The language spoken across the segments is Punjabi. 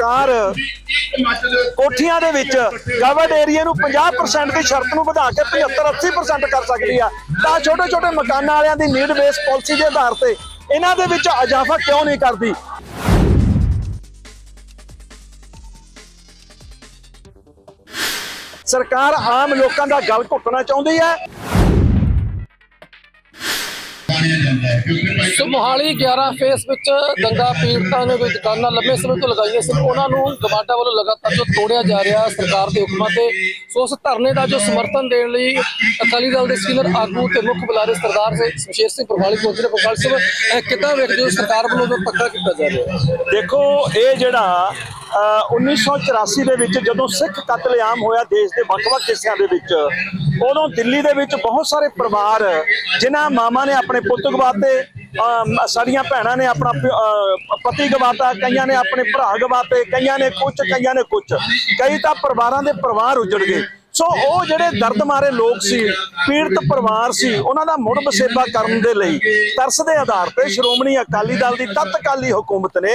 ਸਰਕਾਰ ਕੋਠੀਆਂ ਦੇ ਵਿੱਚ ਗਵਰਡ ਏਰੀਆ ਨੂੰ 50% ਦੀ ਸ਼ਰਤ ਨੂੰ ਵਧਾ ਕੇ 75 80% ਕਰ ਸਕਦੀ ਆ। ਤਾਂ ਛੋਟੇ ਛੋਟੇ ਮਕਾਨਾਂ ਵਾਲਿਆਂ ਦੀ ਨੀਡ ਬੇਸ ਪਾਲਿਸੀ ਦੇ ਆਧਾਰ ਤੇ ਇਹਨਾਂ ਦੇ ਵਿੱਚ ਇਜ਼ਾਫਾ ਕਿਉਂ ਨਹੀਂ ਕਰਦੀ? ਸਰਕਾਰ ਆਮ ਲੋਕਾਂ ਦਾ ਗਲ ਘੁੱਟਣਾ ਚਾਹੁੰਦੀ ਹੈ। ਸੋ ਮੋਹਾਲੀ 11 ਫੇਸ ਵਿੱਚ ਦੰਗਾ ਪੀੜਤਾਂ ਨੇ ਵੀ ਦੁਕਾਨਾਂ ਲੰਮੇ ਸਮੇਂ ਤੋਂ ਲਗਾਈਆਂ ਸੀ ਉਹਨਾਂ ਨੂੰ ਗਵਾਡਾ ਵੱਲੋਂ ਲਗਾਤਾਰ ਜੋ ਤੋੜਿਆ ਜਾ ਰਿਹਾ ਸਰਕਾਰ ਦੇ ਹੁਕਮਾਂ ਤੇ ਸੋ ਉਸ ਧਰਨੇ ਦਾ ਜੋ ਸਮਰਥਨ ਦੇਣ ਲਈ ਅਕਾਲੀ ਦਲ ਦੇ ਸੀਨੀਅਰ ਆਗੂ ਤੇ ਮੁੱਖ ਬੁਲਾਰੇ ਸਰਦਾਰ ਸ਼ਮਸ਼ੇਰ ਸਿੰਘ ਪ੍ਰਭਾਲੀ ਪਹੁੰਚੇ ਨੇ ਪ੍ਰਭਾਲ ਸਿੰਘ ਕਿੱਦਾਂ ਵੇਖਦੇ ਹੋ ਸਰਕਾਰ ਵੱਲੋਂ ਜੋ ਧੱਕਾ ਕੀਤਾ ਜਾ ਰਿਹਾ? ਦੇਖੋ ਇਹ ਜਿਹੜਾ ਅਹ, 1984 ਦੇ ਵਿੱਚ ਜਦੋਂ ਸਿੱਖ ਕਤਲੇਆਮ ਹੋਇਆ ਦੇਸ਼ ਦੇ ਵੱਖ-ਵੱਖ ਹਿੱਸਿਆਂ ਦੇ ਵਿੱਚ ਉਦੋਂ ਦਿੱਲੀ ਦੇ ਵਿੱਚ ਬਹੁਤ ਸਾਰੇ ਪਰਿਵਾਰ ਜਿਨ੍ਹਾਂ ਮਾਮਾ ਨੇ ਆਪਣੇ ਪੁੱਤ ਗਵਾਤੇ ਸਾਡੀਆਂ ਭੈਣਾਂ ਨੇ ਆਪਣਾ ਪਤੀ ਗਵਾਤਾ, ਕਈਆਂ ਨੇ ਆਪਣੇ ਭਰਾ ਗਵਾਤੇ, ਕਈਆਂ ਨੇ ਕੁਝ ਕਈਆਂ ਨੇ ਕੁਝ ਕਈ ਤਾਂ ਪਰਿਵਾਰਾਂ ਦੇ ਪਰਿਵਾਰ ਉਜੜ ਗਏ। ਸੋ ਉਹ ਜਿਹੜੇ ਦਰਦ ਮਾਰੇ ਲੋਕ ਸੀ, ਪੀੜਤ ਪਰਿਵਾਰ ਸੀ, ਉਹਨਾਂ ਦਾ ਮੁੜ ਵਸੇਬਾ ਕਰਨ ਦੇ ਲਈ ਤਰਸ ਦੇ ਆਧਾਰ ਤੇ ਸ਼੍ਰੋਮਣੀ ਅਕਾਲੀ ਦਲ ਦੀ ਤਤਕਾਲੀ ਹਕੂਮਤ ਨੇ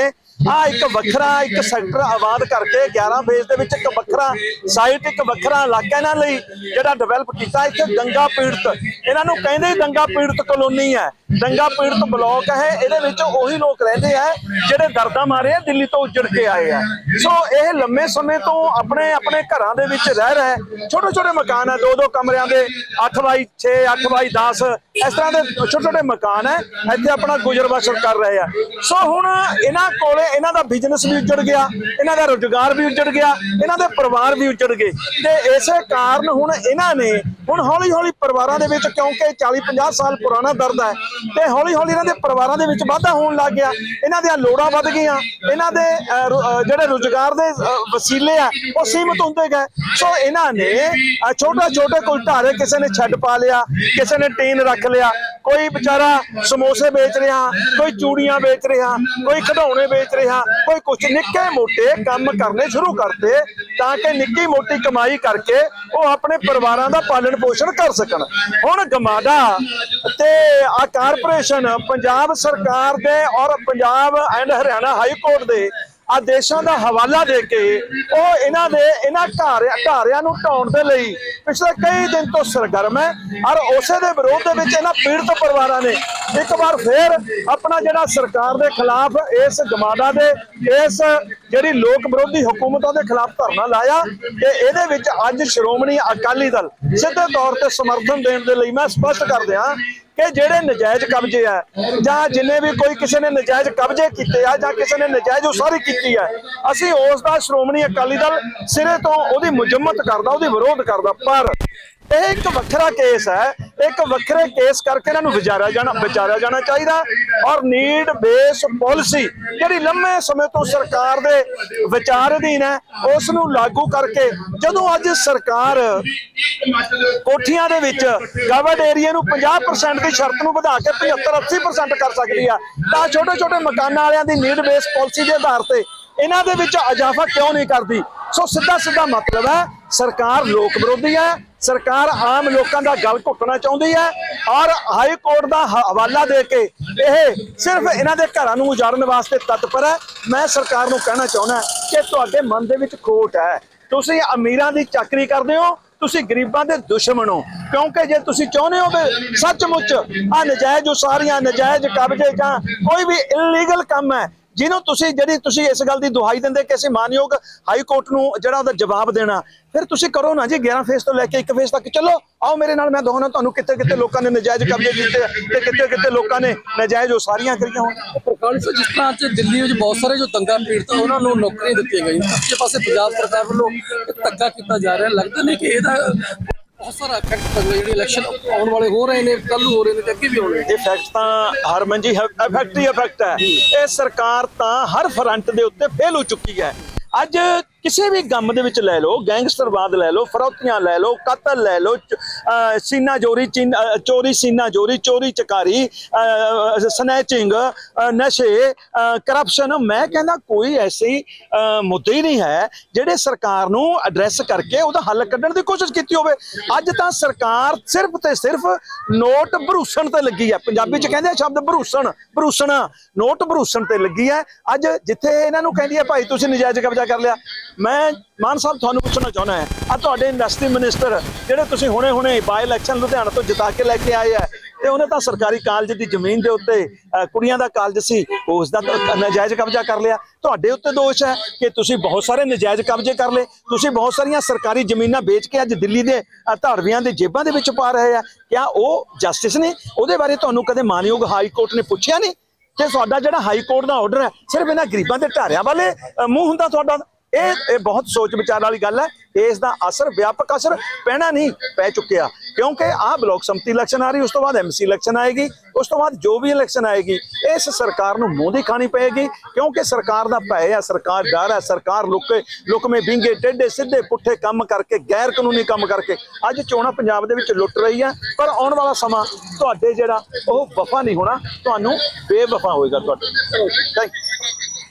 ਆ ਇੱਕ ਵੱਖਰਾ, ਇੱਕ ਸੈਕਟਰ ਆਬਾਦ ਕਰਕੇ 11 ਫੇਜ਼ ਦੇ ਵਿੱਚ ਇੱਕ ਵੱਖਰਾ ਸਾਈਟ ਇੱਕ ਵੱਖਰਾ ਇਲਾਕਾ ਇਹਨਾਂ ਲਈ ਜਿਹੜਾ ਡਿਵੈਲਪ ਕੀਤਾ। ਇੱਥੇ ਦੰਗਾ ਪੀੜਤ, ਇਹਨਾਂ ਨੂੰ ਕਹਿੰਦੇ ਹੀ ਦੰਗਾ ਪੀੜਤ ਕਲੋਨੀ ਹੈ। ਦੰਗਾ ਪੀੜਤ ਬਲਾਕ ਹੈ, ਇਹਦੇ ਵਿੱਚ ਉਹੀ ਲੋਕ ਰਹਿੰਦੇ ਆ ਜਿਹੜੇ ਦਰਦਾਂ ਮਾਰੇ ਆ, ਦਿੱਲੀ ਤੋਂ ਉੱਜੜ ਕੇ ਆਏ ਆ। ਸੋ ਇਹ ਲੰਮੇ ਸਮੇਂ ਤੋਂ ਆਪਣੇ ਆਪਣੇ ਘਰਾਂ ਦੇ ਵਿੱਚ ਰਹਿ ਰਹੇ ਛੋਟੇ ਛੋਟੇ ਮਕਾਨ ਹੈ, ਦੋ ਦੋ ਕਮਰਿਆਂ ਦੇ 8 ਬਾਈ 6 8 ਬਾਈ 10 ਇਸ ਤਰ੍ਹਾਂ ਦੇ ਛੋਟੇ ਛੋਟੇ ਮਕਾਨ ਹੈ, ਇੱਥੇ ਆਪਣਾ ਗੁਜ਼ਰ ਬਸਰ ਕਰ ਰਹੇ ਆ। ਸੋ ਹੁਣ ਇਹਨਾਂ ਕੋਲੇ ਇਹਨਾਂ ਦਾ ਬਿਜ਼ਨਸ ਵੀ ਉੱਜੜ ਗਿਆ, ਇਹਨਾਂ ਦਾ ਰੋਜ਼ਗਾਰ ਵੀ ਉੱਜੜ ਗਿਆ, ਇਹਨਾਂ ਦੇ ਪਰਿਵਾਰ ਵੀ ਉੱਜੜ ਗਏ। ਤੇ ਇਸੇ ਕਾਰਨ ਹੁਣ ਇਹਨਾਂ ਨੇ ਹੁਣ ਹੌਲੀ ਹੌਲੀ ਪਰਿਵਾਰਾਂ ਦੇ ਵਿੱਚ, ਕਿਉਂਕਿ 40 50 ਸਾਲ ਪੁਰਾਣਾ ਦਰਦ ਹੈ, ਤੇ ਹੌਲੀ ਹੌਲੀ ਇਹਨਾਂ ਦੇ ਪਰਿਵਾਰਾਂ ਦੇ ਵਿੱਚ ਵਾਧਾ ਹੋਣ ਲੱਗ ਗਿਆ। ਇਹਨਾਂ ਦੀਆਂ ਲੋੜਾਂ ਵੱਧ ਗਈਆਂ। ਇਹਨਾਂ ਦੇ ਜਿਹੜੇ ਰੁਜ਼ਗਾਰ ਦੇ ਵਸੀਲੇ ਆ, ਉਹ ਸੀਮਤ ਹੁੰਦੇ ਗਏ। ਸੋ ਇਹਨਾਂ ਨੇ ਛੋਟਾ ਛੋਟੇ ਕੋਈ ਢਾਰੇ ਕਿਸੇ ਨੇ ਛੱਡ ਪਾ ਲਿਆ, ਕਿਸੇ ਨੇ ਟੀਨ ਰੱਖ ਲਿਆ। ਕੋਈ ਵਿਚਾਰਾ ਸਮੋਸੇ ਵੇਚ ਰਿਹਾ, ਕੋਈ ਚੂੜੀਆਂ ਵੇਚ ਰਿਹਾ, ਕੋਈ ਖਿਡੌਣੇ ਵੇਚ ਰਿਹਾ, ਕੋਈ ਕੁਛ। ਨਿੱਕੇ ਮੋਟੇ ਕੰਮ ਕਰਨੇ ਸ਼ੁਰੂ ਕਰਤੇ। ਤਾਂ ਕਿ ਨਿੱਕੀ ਮੋਟੀ ਕਮਾਈ ਕਰਕੇ ਉਹ ਆਪਣੇ ਪਰਿਵਾਰਾਂ ਦਾ ਪਾਲਣ ਪੋਸ਼ਣ ਕਰ ਸਕਣ। ਹੁਣ ਗਮਾਡਾ ਤੇ ਆ ਕਾਰਪੋਰੇਸ਼ਨ ਪੰਜਾਬ ਸਰਕਾਰ ਦੇ ਔਰ Punjab and Haryana high court ਦੇ ਆਦੇਸ਼ਾਂ ਦਾ ਹਵਾਲਾ ਦੇ ਕੇ ਉਹ ਇਹਨਾਂ ਦੇ, ਇਹਨਾਂ ਘਾਰਿਆਂ ਨੂੰ ਢਾਉਣ ਦੇ ਲਈ ਪਿਛਲੇ ਕਈ ਦਿਨ ਤੋਂ ਸਰਗਰਮ ਹੈ। ਔਰ ਉਸੇ ਦੇ ਵਿਰੋਧ ਦੇ ਵਿੱਚ ਇਹਨਾਂ ਪੀੜਤ ਪਰਿਵਾਰਾਂ ਨੇ ਇੱਕ ਵਾਰ ਫੇਰ ਆਪਣਾ ਜਿਹੜਾ ਸਰਕਾਰ ਦੇ ਖਿਲਾਫ ਇਸ ਗਮਾਡਾ ਦੇ, ਇਸ ਜਿਹੜੀ ਲੋਕ ਵਿਰੋਧੀ ਹਕੂਮਤਾਂ ਦੇ ਖਿਲਾਫ ਧਰਨਾ ਲਾਇਆ ਤੇ ਇਹਦੇ ਵਿੱਚ ਅੱਜ ਸ਼੍ਰੋਮਣੀ ਅਕਾਲੀ ਦਲ ਸਿੱਧੇ ਤੌਰ ਤੇ ਸਮਰਥਨ ਦੇਣ ਦੇ ਲਈ ਮੈਂ ਸਪਸ਼ਟ ਕਰ ਦਿਆਂ ਕਿ ਜਿਹੜੇ ਨਜਾਇਜ਼ ਕਬਜ਼ੇ ਆ, ਜਾਂ ਜਿੰਨੇ ਵੀ ਕੋਈ ਕਿਸੇ ਨੇ ਨਜਾਇਜ਼ ਕਬਜ਼ੇ ਕੀਤੇ ਆ, ਜਾਂ ਕਿਸੇ ਨੇ ਨਜਾਇਜ਼ ਉਸਾਰੀ ਕੀਤੀ ਆ, ਅਸੀਂ ਉਸ ਦਾ ਸ਼੍ਰੋਮਣੀ ਅਕਾਲੀ ਦਲ ਸਿਰੇ ਤੋਂ ਉਹਦੀ ਮੁਜੰਮਤ ਕਰਦਾ, ਉਹਦੀ ਵਿਰੋਧ ਕਰਦਾ, ਪਰ ਇਹ ਇੱਕ ਵੱਖਰਾ ਕੇਸ ਹੈ, ਇੱਕ ਵੱਖਰੇ ਕੇਸ ਕਰਕੇ ਇਹਨਾਂ ਨੂੰ ਵਿਚਾਰਿਆ ਜਾਣਾ ਵਿਚਾਰਿਆ ਜਾਣਾ ਚਾਹੀਦਾ ਔਰ ਨੀਡ ਬੇਸ ਪਾਲਿਸੀ ਜਿਹੜੀ ਲੰਮੇ ਸਮੇਂ ਤੋਂ ਸਰਕਾਰ ਦੇ ਵਿਚਾਰ ਅਧੀਨ ਹੈ, ਉਸ ਨੂੰ ਲਾਗੂ ਕਰਕੇ ਜਦੋਂ ਅੱਜ ਸਰਕਾਰ ਕੋਠੀਆਂ ਦੇ ਵਿੱਚ ਗਵਰਡ ਏਰੀਆ ਨੂੰ 50% ਦੀ ਸ਼ਰਤ ਨੂੰ ਵਧਾ ਕੇ 75 80% ਕਰ ਸਕਦੀ ਆ, ਤਾਂ ਛੋਟੇ ਛੋਟੇ ਮਕਾਨਾਂ ਵਾਲਿਆਂ ਦੀ ਨੀਡ ਬੇਸ ਪਾਲਿਸੀ ਦੇ ਆਧਾਰ ਤੇ ਇਹਨਾਂ ਦੇ ਵਿੱਚ ਇਜ਼ਾਫਾ ਕਿਉਂ ਨਹੀਂ ਕਰਦੀ? ਸੋ ਸਿੱਧਾ ਸਿੱਧਾ ਮਤਲਬ ਹੈ ਸਰਕਾਰ ਲੋਕ ਵਿਰੋਧੀ ਹੈ, ਸਰਕਾਰ ਆਮ ਲੋਕਾਂ ਦਾ ਗਲ ਘੁੱਟਣਾ ਚਾਹੁੰਦੀ ਹੈ ਔਰ ਹਾਈ ਕੋਰਟ ਦਾ ਹਵਾਲਾ ਦੇ ਕੇ ਇਹ ਸਿਰਫ ਇਹਨਾਂ ਦੇ ਘਰਾਂ ਨੂੰ ਉਜਾੜਨ ਵਾਸਤੇ ਤਤਪਰ ਹੈ। ਮੈਂ ਸਰਕਾਰ ਨੂੰ ਕਹਿਣਾ ਚਾਹੁੰਦਾ ਕਿ ਤੁਹਾਡੇ ਮਨ ਦੇ ਵਿੱਚ ਖੋਟ ਹੈ। ਤੁਸੀਂ ਅਮੀਰਾਂ ਦੀ ਚਾਕਰੀ ਕਰਦੇ ਹੋ, ਤੁਸੀਂ ਗਰੀਬਾਂ ਦੇ ਦੁਸ਼ਮਣ ਹੋ। ਕਿਉਂਕਿ ਜੇ ਤੁਸੀਂ ਚਾਹੁੰਦੇ ਹੋ ਕਿ ਸੱਚਮੁੱਚ ਆ ਨਜਾਇਜ਼ ਉਸਾਰੀਆਂ, ਨਜਾਇਜ਼ ਕਬਜ਼ੇ ਜਾਂ ਕੋਈ ਵੀ ਇਲੀਗਲ ਕੰਮ ਹੈ ਜਿਹਨੂੰ ਤੁਸੀਂ ਜਿਹੜੀ ਤੁਸੀਂ ਇਸ ਗੱਲ ਦੀ ਦੁਹਾਈ ਦਿੰਦੇ ਕਿ ਅਸੀਂ ਮਾਨਯੋਗ ਹਾਈ ਕੋਰਟ ਨੂੰ ਜਿਹੜਾ ਉਹਦਾ ਜਵਾਬ ਦੇਣਾ, ਫਿਰ ਤੁਸੀਂ ਕਰੋ ਨਾ ਜੀ 11 ਫੇਸ ਤੋਂ ਲੈ ਕੇ 1 ਫੇਸ ਤੱਕ। ਚਲੋ, ਆਓ ਮੇਰੇ ਨਾਲ, ਮੈਂ ਦਿਖਾਉਣਾ ਤੁਹਾਨੂੰ ਕਿੱਥੇ ਕਿੱਥੇ ਲੋਕਾਂ ਨੇ ਨਜਾਇਜ਼ ਕਬਜ਼ੇ ਕੀਤੇ ਤੇ ਕਿੱਥੇ ਕਿੱਥੇ ਲੋਕਾਂ ਨੇ ਨਜਾਇਜ਼ ਉਸਾਰੀਆਂ ਕਰੀਆਂ ਹੋਣ। ਪ੍ਰਕਾਸ਼ ਜਿਸ ਤਰ੍ਹਾਂ ਅੱਜ ਦਿੱਲੀ ਵਿੱਚ ਬਹੁਤ ਸਾਰੇ ਜੋ ਦੰਗਾ ਪੀੜਤ ਉਹਨਾਂ ਨੂੰ ਨੌਕਰੀਆਂ ਦਿੱਤੀਆਂ ਗਈਆਂ। ਦੂਜੇ ਪਾਸੇ ਪੰਜਾਬ ਸਰਕਾਰ ਵੱਲੋਂ ਧੱਕਾ ਕੀਤਾ ਜਾ ਰਿਹਾ। ਲੱਗਦਾ ਨਹੀਂ ਕਿ ਇਹਦਾ ਬਹੁਤ ਸਾਰਾ ਇਫੈਕਟ ਪੈਂਦਾ ਜਿਹੜੀ ਇਲੈਕਸ਼ਨ ਆਉਣ ਵਾਲੇ ਹੋ ਰਹੇ ਨੇ, ਕੱਲ੍ਹ ਹੋ ਰਹੇ ਨੇ ਤੇ ਅੱਗੇ ਵੀ ਹੋਣੇ ਇਹ ਤਾਂ ਹਰਮਨ ਜੀ ਇਫੈਕਟ ਹੀ ਇਫੈਕਟ ਹੈ। ਇਹ ਸਰਕਾਰ ਤਾਂ ਹਰ ਫਰੰਟ ਦੇ ਉੱਤੇ ਫੇਲ ਹੋ ਚੁੱਕੀ ਹੈ। ਅੱਜ ਕਿਸੇ ਵੀ ਗੰਮ ਦੇ ਵਿੱਚ ਲੈ ਲਓ ਗੈਂਗਸਟਰਵਾਦ ਲੈ ਲਓ, ਫਰੌਤੀਆਂ ਲੈ ਲਓ, ਕਤਲ ਲੈ ਲਓ, ਚ- ਸੀਨਾ ਜੋਰੀ ਚੀਨ- ਚੋਰੀ ਸੀਨਾ ਜੋਰੀ ਚੋਰੀ, ਚਕਾਰੀ ਸਨੈਚਿੰਗ ਨਸ਼ੇ ਕਰਪਸ਼ਨ ਮੈਂ ਕਹਿੰਦਾ ਕੋਈ ਐਸੀ ਮੁੱਦੇ ਹੀ ਨਹੀਂ ਹੈ ਜਿਹੜੇ ਸਰਕਾਰ ਨੂੰ ਐਡਰੈਸ ਕਰਕੇ ਉਹਦਾ ਹੱਲ ਕੱਢਣ ਦੀ ਕੋਸ਼ਿਸ਼ ਕੀਤੀ ਹੋਵੇ। ਅੱਜ ਤਾਂ ਸਰਕਾਰ ਸਿਰਫ ਤੇ ਸਿਰਫ ਨੋਟ ਭਰੂਸਣ ਤੇ ਲੱਗੀ ਹੈ। ਪੰਜਾਬੀ ਚ ਕਹਿੰਦੇ ਆ ਸ਼ਬਦ ਭਰੂਸਣ, ਭਰੂਸਣਾ, ਨੋਟ ਭਰੂਸਣ ਤੇ ਲੱਗੀ ਹੈ। ਅੱਜ ਜਿੱਥੇ ਇਹਨਾਂ ਨੂੰ ਕਹਿੰਦੀ ਹੈ, ਭਾਈ, ਤੁਸੀਂ ਨਜਾਇਜ਼ ਕਬਜ਼ਾ ਕਰ ਲਿਆ। ਮੈਂ ਮਾਨ ਸਾਹਿਬ ਤੁਹਾਨੂੰ ਪੁੱਛਣਾ ਚਾਹੁੰਦਾ ਹਾਂ ਆ ਤੁਹਾਡੇ ਇੰਡਸਟਰੀ ਮਿਨਿਸਟਰ ਜਿਹੜੇ ਤੁਸੀਂ ਹੁਣੇ ਹੁਣੇ ਬਾਈ ਇਲੈਕਸ਼ਨ ਲੁਧਿਆਣਾ ਤੋਂ ਜਿਤਾ ਕੇ ਲੈ ਕੇ ਆਏ ਆ ਤੇ ਉਹਨੇ ਤਾਂ ਸਰਕਾਰੀ ਕਾਲਜ ਦੀ ਜ਼ਮੀਨ ਦੇ ਉੱਤੇ ਕੁੜੀਆਂ ਦਾ ਕਾਲਜ ਸੀ ਉਸ ਦਾ ਨਾਜਾਇਜ਼ ਕਬਜ਼ਾ ਕਰ ਲਿਆ। ਤੁਹਾਡੇ ਉੱਤੇ ਦੋਸ਼ ਹੈ ਕਿ ਤੁਸੀਂ ਬਹੁਤ ਸਾਰੇ ਨਾਜਾਇਜ਼ ਕਬਜ਼ੇ ਕਰ ਲਏ ਤੁਸੀਂ ਬਹੁਤ ਸਾਰੀਆਂ ਸਰਕਾਰੀ ਜ਼ਮੀਨਾਂ ਵੇਚ ਕੇ ਅੱਜ ਦਿੱਲੀ ਦੇ ਅ, ਧਾੜਵੀਆਂ ਦੇ ਜੇਬਾਂ ਦੇ ਵਿੱਚ ਪਾ ਰਹੇ ਆ। ਕਿਆ ਉਹ ਜਸਟਿਸ ਨੇ? ਉਹਦੇ ਬਾਰੇ ਤੁਹਾਨੂੰ ਕਦੇ ਮਾਨਯੋਗ ਹਾਈ ਕੋਰਟ ਨੇ ਪੁੱਛਿਆ ਨਹੀਂ? ਕਿ ਤੁਹਾਡਾ ਜਿਹੜਾ ਹਾਈ ਕੋਰਟ ਦਾ ਆਰਡਰ ਹੈ ਸਿਰਫ ਇਹਨਾਂ ਗਰੀਬਾਂ ਦੇ ਢਾਰਿਆਂ ਵਾਲੇ ਮੂੰਹ ਹੁੰਦਾ ਤੁਹਾਡਾ। ਇਹ ਇਹ ਬਹੁਤ ਸੋਚ ਵਿਚਾਰ ਵਾਲੀ ਗੱਲ ਹੈ। ਇਸ ਦਾ ਅਸਰ, ਵਿਆਪਕ ਅਸਰ ਪੈਣਾ ਨਹੀਂ ਪੈ ਚੁੱਕਿਆ। ਕਿਉਂਕਿ ਆਹ ਬਲਾਕ ਸੰਮਤੀ ਇਲੈਕਸ਼ਨ ਆ ਰਹੀ, ਉਸ ਤੋਂ ਬਾਅਦ ਐਮਸੀ ਇਲੈਕਸ਼ਨ ਆਏਗੀ, ਉਸ ਤੋਂ ਬਾਅਦ ਜੋ ਵੀ ਇਲੈਕਸ਼ਨ ਆਏਗੀ, ਇਸ ਸਰਕਾਰ ਨੂੰ ਮੂੰਹ ਦੀ ਖਾਣੀ ਪਏਗੀ। ਕਿਉਂਕਿ ਸਰਕਾਰ ਦਾ ਭੈ ਹੈ, ਸਰਕਾਰ ਡਰ ਹੈ, ਸਰਕਾਰ ਲੁਕੇ, ਲੁਕਵੇਂ ਵਿੰਗੇ, ਟੇਢੇ, ਸਿੱਧੇ ਪੁੱਠੇ ਕੰਮ ਕਰਕੇ, ਗੈਰ ਕਾਨੂੰਨੀ ਕੰਮ ਕਰਕੇ। ਅੱਜ ਚੋਣਾਂ ਪੰਜਾਬ ਦੇ ਵਿੱਚ ਲੁੱਟ ਰਹੀ ਹੈ, ਪਰ ਆਉਣ ਵਾਲਾ ਸਮਾਂ ਤੁਹਾਡੇ ਜਿਹੜਾ, ਉਹ ਵਫਾ ਨਹੀਂ ਹੋਣਾ, ਤੁਹਾਨੂੰ ਬੇਵਫਾ ਹੋਏਗਾ ਤੁਹਾਡੇ। ਥੈਂਕ